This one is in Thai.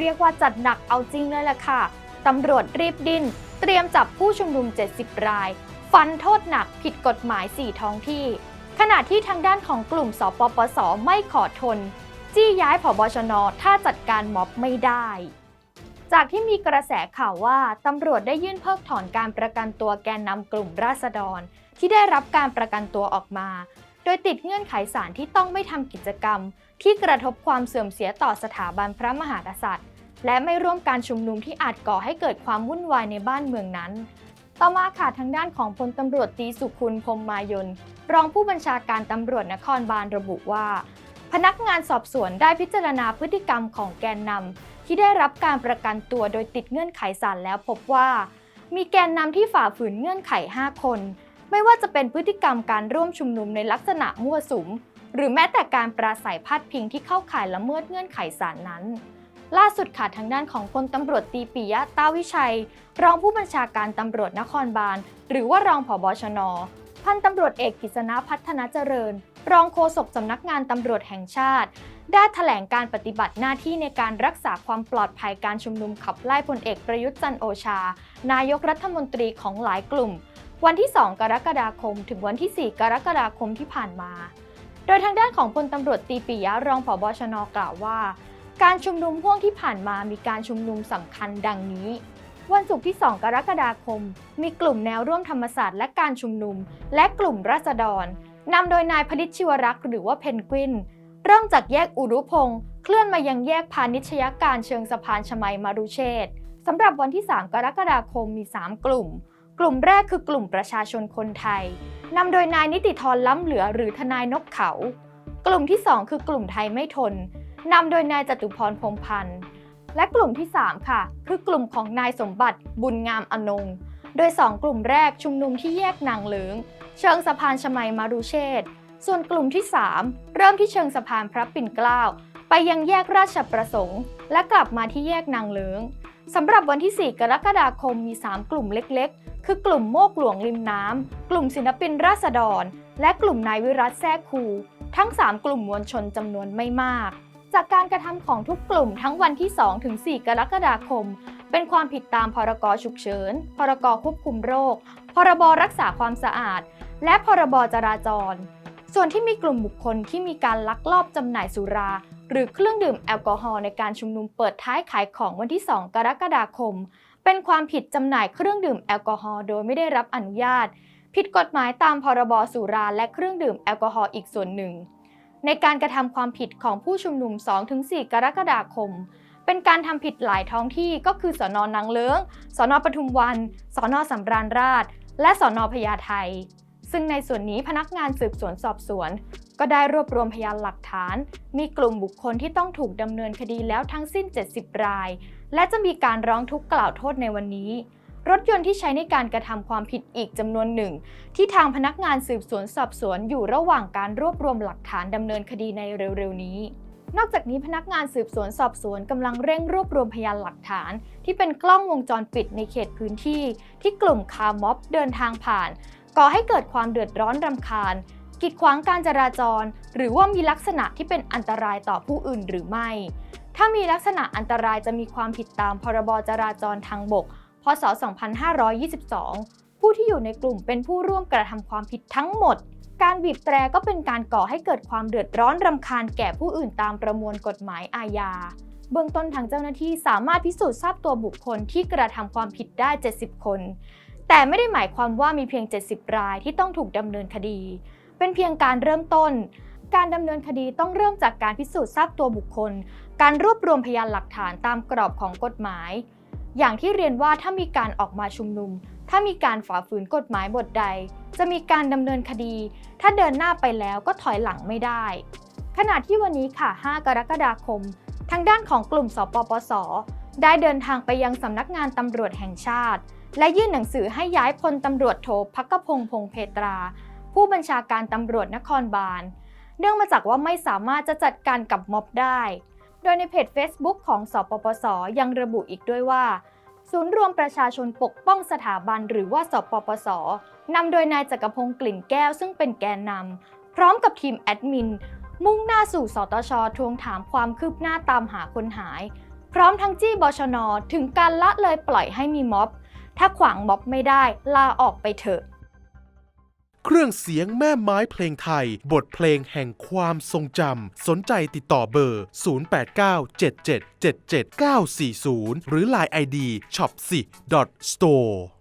เรียกว่าจัดหนักเอาจริงเลยแหละค่ะตำรวจรีบดิ้นเตรียมจับผู้ชุมนุม 70 ราย ฟันโทษหนักผิดกฎหมาย 4 ท้องที่ ขณะที่ทางด้านของกลุ่มสปปส ไม่ขอทน จี้ย้ายผบชน ถ้าจัดการม็อบไม่ได้ จากที่มีกระแสข่าวว่าตำรวจได้ยื่นเพิกถอนการประกันตัวแกนนำกลุ่มราษฎร ที่ได้รับการประกันตัวออกมา โดยติดเงื่อนไขสารที่ต้องไม่ทำกิจกรรม ที่กระทบความเสื่อมเสียต่อสถาบันพระมหากษัตริย์ และไม่ร่วมการชุมนุมที่อาจก่อให้เกิดความวุ่นวายในบ้านเมืองนั้น ต่อมาค่ะทางด้านของพลตำรวจตีสุคุณพรมมายน รองผู้บัญชาการตำรวจนครบาลระบุว่า พนักงานสอบสวนได้พิจารณาพฤติกรรมของแกนนำที่ได้รับการประกันตัวโดยติดเงื่อนไขศาลแล้วพบว่า มีแกนนำที่ฝ่าฝืนเงื่อนไข 5 คน ไม่ว่าจะเป็นพฤติกรรมการร่วมชุมนุมในลักษณะมั่วสุม หรือแม้แต่การปราศัยพาดพิงที่เข้าข่ายละเมิดเงื่อนไขศาลนั้น ล่าสุดค่ะทางด้านของพลตำรวจตีปิยะตาวิชัย รองผู้บัญชาการตำรวจนครบาล หรือว่ารองผบชน พันตำรวจเอกกฤษณะพัฒนาเจริญ รองโฆษกสำนักงานตำรวจแห่งชาติ ได้แถลงการปฏิบัติหน้าที่ในการรักษาความปลอดภัยการชุมนุมขับไล่พลเอกประยุทธ์จันโอชา นายกรัฐมนตรีของหลายกลุ่ม วันที่ 2 กรกฎาคม ถึงวันที่ 4 กรกฎาคมที่ผ่านมา โดยทางด้านของพลตำรวจตีปิยะรองผบชนกล่าวว่า การชุมนุมห่วงที่ผ่านมามีการชุมนุมสำคัญดังนี้ วันศุกร์ที่ 2 กรกฎาคม มีกลุ่มแนวร่วมธรรมศาสตร์และการชุมนุม และกลุ่มราษฎรนำโดยนายพนิชชิวรักษ์หรือว่าเพนกวิน เริ่มจากแยกอุรุพงศ์เคลื่อนมายังแยกพาณิชยการเชิงสะพานชมัยมารุเชษสำหรับวันที่ 3 กรกฎาคมมี 3 กลุ่ม กลุ่มแรกคือกลุ่มประชาชนคนไทยนำโดยนายนิติธรล้ำเหลือหรือทนายนกเขา กลุ่มที่ 2 คือกลุ่มไทยไม่ทน นำโดยนายจตุพรพรหมพันธ์ และกลุ่มที่ 3 ค่ะ คือกลุ่มของนายสมบัติบุญงามอนง โดย 2 กลุ่มแรกชุมนุมที่แยกนางเหลืองเชิงสะพานชมัยมารุเชษส่วนกลุ่มที่ 3 เริ่มที่เชิงสะพานพระปิ่นเกล้าไปยังแยกราชประสงค์ และกลับมาที่แยกนางเหลืองสำหรับวันที่ 4 กรกฎาคมมี 3 กลุ่มเล็กๆ คือกลุ่มโมกหลวงริมน้ำ กลุ่มศิลปินราษฎร และกลุ่มนายวิรัตแทรกคู ทั้ง 3 กลุ่มมวลชนจำนวนไม่มาก จากการกระทำของทุกกลุ่มทั้งวันที่ 2 ถึง 4 กรกฎาคม เป็นความผิดตามพรกฉุกเฉิน พรกควบคุมโรค พรบรักษาความสะอาด และพรบจราจร ส่วนที่มีกลุ่มบุคคลที่มีการลักลอบจำหน่ายสุรา หรือเครื่องดื่มแอลกอฮอล์ในการชุมนุมเปิดท้ายขายของวันที่ 2 กรกฎาคม เป็นความผิดจำหน่ายเครื่องดื่มแอลกอฮอล์โดยไม่ได้รับอนุญาต ผิดกฎหมายตามพรบสุราและเครื่องดื่มแอลกอฮอล์อีกส่วนหนึ่ง ในการกระทำความผิดของผู้ชุมนุม 2-4 กรกฎาคม เป็นการทำผิดหลายท้องที่ก็คือสอนอนางเลิ้ง สอนอปทุมวัน สอนอสำราญราช และสอนอพญาไทซึ่งในส่วนนี้พนักงานสืบสวนสอบสวน ก็ได้รวบรวมพยานหลักฐาน มีกลุ่มบุคคลที่ต้องถูกดำเนินคดีแล้วทั้งสิ้น 70 ราย และจะมีการร้องทุกข์กล่าวโทษในวันนี้ รถยนต์ที่ใช้ในการกระทำความผิดอีกจำนวนหนึ่ง ที่ทางพนักงานสืบสวนสอบสวนอยู่ระหว่างการรวบรวมหลักฐานดำเนินคดีในเร็วๆนี้ นอกจากนี้พนักงานสืบสวนสอบสวนกำลังเร่งรวบรวมพยานหลักฐาน ที่เป็นกล้องวงจรปิดในเขตพื้นที่ ที่กลุ่มคาร์ม็อบเดินทางผ่าน ก่อให้เกิดความเดือดร้อนรำคาญ กีดขวางการจราจร หรือว่ามีลักษณะที่เป็นอันตรายต่อผู้อื่นหรือไม่ ถ้ามีลักษณะอันตรายจะมีความผิดตามพรบจราจรทางบก พศ 2522 ผู้ที่อยู่ในกลุ่มเป็นผู้ร่วมกระทำความผิดทั้งหมด การบีบแตรก็เป็นการก่อให้เกิดความเดือดร้อนรำคาญแก่ผู้อื่นตามประมวลกฎหมายอาญา เบื้องต้นทางเจ้าหน้าที่สามารถพิสูจน์ทราบตัวบุคคลที่กระทำความผิดได้ 70 คน แต่ไม่ได้หมายความว่ามีเพียง 70 รายที่ต้องถูกดำเนินคดี เป็นเพียงการเริ่มต้นการดำเนินคดีต้องเริ่มจากการพิสูจน์ทราบตัวบุคคล การรวบรวมพยานหลักฐานตามกรอบของกฎหมาย อย่างที่เรียนว่าถ้ามีการออกมาชุมนุม ถ้ามีการฝ่าฝืนกฎหมายบทใด จะมีการดำเนินคดี ถ้าเดินหน้าไปแล้วก็ถอยหลังไม่ได้ ขณะที่วันนี้ค่ะ 5 กรกฎาคม ทางด้านของกลุ่มสปปส ได้เดินทางไปยังสำนักงานตำรวจแห่งชาติ และยื่นหนังสือให้ย้ายพลตำรวจโทพักกพงพงเพตรา ผู้บัญชาการตำรวจนครบาล เนื่องมาจากว่าไม่สามารถจะจัดการกับม็อบได้ โดยในเพจ Facebook ของสปปส ยังระบุอีกด้วยว่า ศูนย์รวมประชาชนปกป้องสถาบันหรือว่าสปปสนำโดยนายจักรพงศ์กลิ่นแก้วซึ่งเป็นแกนนำพร้อมกับทีมแอดมิน มุ่งหน้าสู่สตชทวงถามความคืบหน้าตามหาคนหาย พร้อมทั้งจี้บชน ถึงการละเลยปล่อยให้มีม็อบ ถ้าขวางม็อบไม่ได้ลาออกไปเถอะ เครื่องเสียงแม่ไม้เพลงไทย บทเพลงแห่งความทรงจำ สนใจติดต่อเบอร์ 0897777940 หรือ Line ID shop 4 store